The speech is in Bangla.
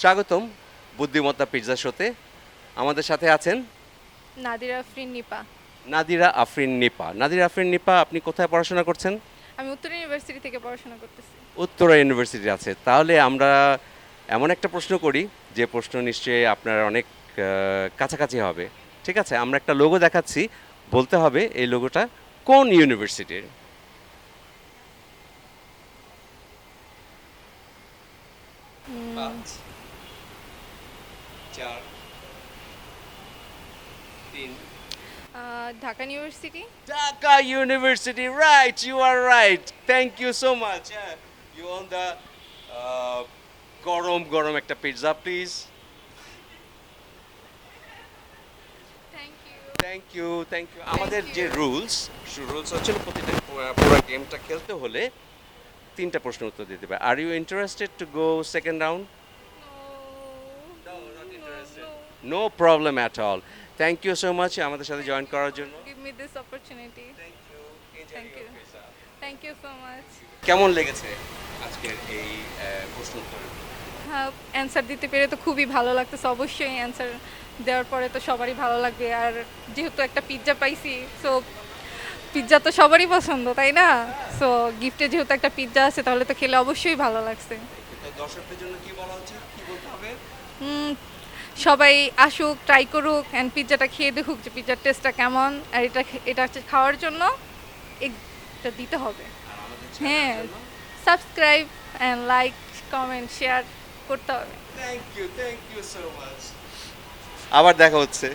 স্বাগতম বুদ্ধিমত্তা পিৎজা শোতে। আমাদের সাথে আছেন নাদিরা আফরিন নিপা। নাদিরা আফরিন নিপা। নাদিরা আফরিন নিপা আপনি কোথায় পড়াশোনা করছেন? আমি উত্তর ইউনিভার্সিটি থেকে পড়াশোনা করতেছি। উত্তরা ইউনিভার্সিটি আছে। তাহলে আমরা এমন একটা প্রশ্ন করি যে প্রশ্ন নিশ্চয়ই আপনার অনেক কাছাকাছি হবে। ঠিক আছে? আমরা একটা লোগো দেখাচ্ছি। বলতে হবে এই লোগোটা কোন ইউনিভার্সিটির? পাঁচ চার তিন Dhaka university right? You are right. Thank you so much. Yeah. You want the uh, গরম গরম একটা pizza please thank you thank you thank you আমাদের যে রুলস রুলস হচ্ছে প্রতিটা পুরো- পুরো গেমটা খেলতে হলে তিনটা প্রশ্ন উত্তর দিতে হবে are you interested to go second round no problem at all thank you so much আমাদের সাথে জয়েন করার জন্য। Give me this opportunity Thank you. Thank you so much কেমন লেগেছে আজকের এই আহ, প্রশ্ন উত্তর? হ্যাঁ অ্যান্সার দিতে পেরে তো খুবই ভালো লাগতেছে। অবশ্যই অ্যান্সার দেওয়ার পরে তো সবারই ভালো লাগবে। আর যেহেতু একটা পিৎজা পাইছি সো পিৎজা তো সবারই পছন্দ তাই না? সো গিফটে যেহেতু একটা পিৎজা আছে তাহলে তো খেলে অবশ্যই ভালো লাগছে। দর্শকদের জন্য কি বলা হচ্ছে কি বলতে হবে? সবাই আসুক ট্রাই করুক অ্যান্ড পিৎজাটা খেয়ে দেখুক যে পিৎজার টেস্টটা কেমন। আর এটা এটা হচ্ছে খাওয়ার জন্য এটা দিতে হবে। হ্যাঁ subscribe and like comment share করতে হবে। Thank you thank you so much আবার দেখা হচ্ছে।